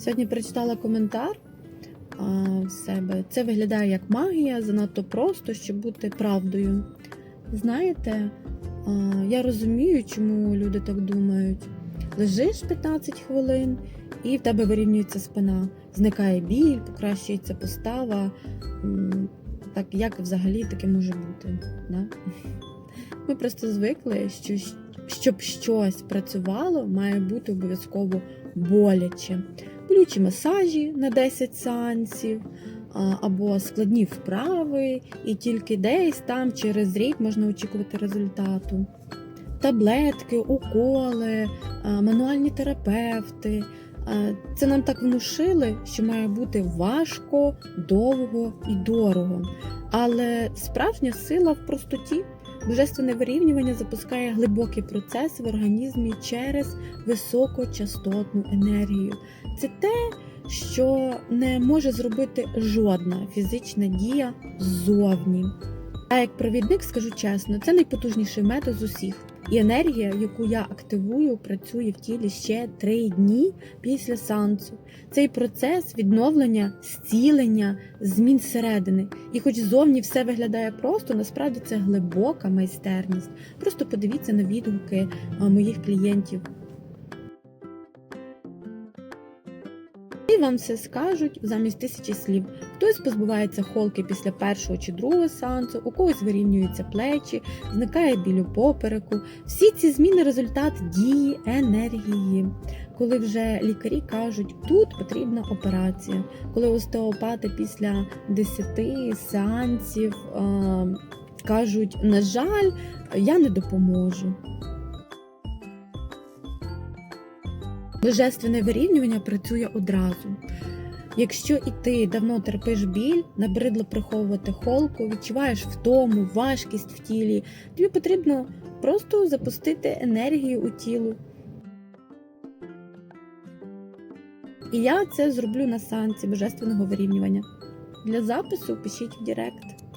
Сьогодні прочитала коментар в себе. Це виглядає як магія, занадто просто, щоб бути правдою. Знаєте, я розумію, чому люди так думають. Лежиш 15 хвилин, і в тебе вирівнюється спина, зникає біль, покращується постава. Так як взагалі таке може бути? Да? Ми просто звикли, що щоб щось працювало, має бути обов'язково боляче. Болючі масажі на 10 сеансів, або складні вправи, і тільки десь там через рік можна очікувати результату. Таблетки, уколи, мануальні терапевти. Це нам так внушили, що має бути важко, довго і дорого. Але справжня сила в простоті. Божественне вирівнювання запускає глибокий процес в організмі через високочастотну енергію. Це те, що не може зробити жодна фізична дія ззовні. А як провідник скажу чесно, це найпотужніший метод з усіх. І енергія, яку я активую, працює в тілі ще три дні після сеансу. Цей процес відновлення, зцілення, змін зсередини. І хоч зовні все виглядає просто, насправді це глибока майстерність. Просто подивіться на відгуки моїх клієнтів. Вам все скажуть замість тисячі слів. Хтось позбувається холки після першого чи другого сеансу, у когось вирівнюються плечі, зникає біль у попереку. Всі ці зміни результат дії енергії. Коли вже лікарі кажуть, тут потрібна операція, коли остеопати після 10 сеансів кажуть, на жаль, я не допоможу. Божественне вирівнювання працює одразу. Якщо і ти давно терпиш біль, набридло приховувати холку, відчуваєш втому, важкість в тілі, тобі потрібно просто запустити енергію у тіло. І я це зроблю на сеансі божественного вирівнювання. Для запису пишіть в Директ.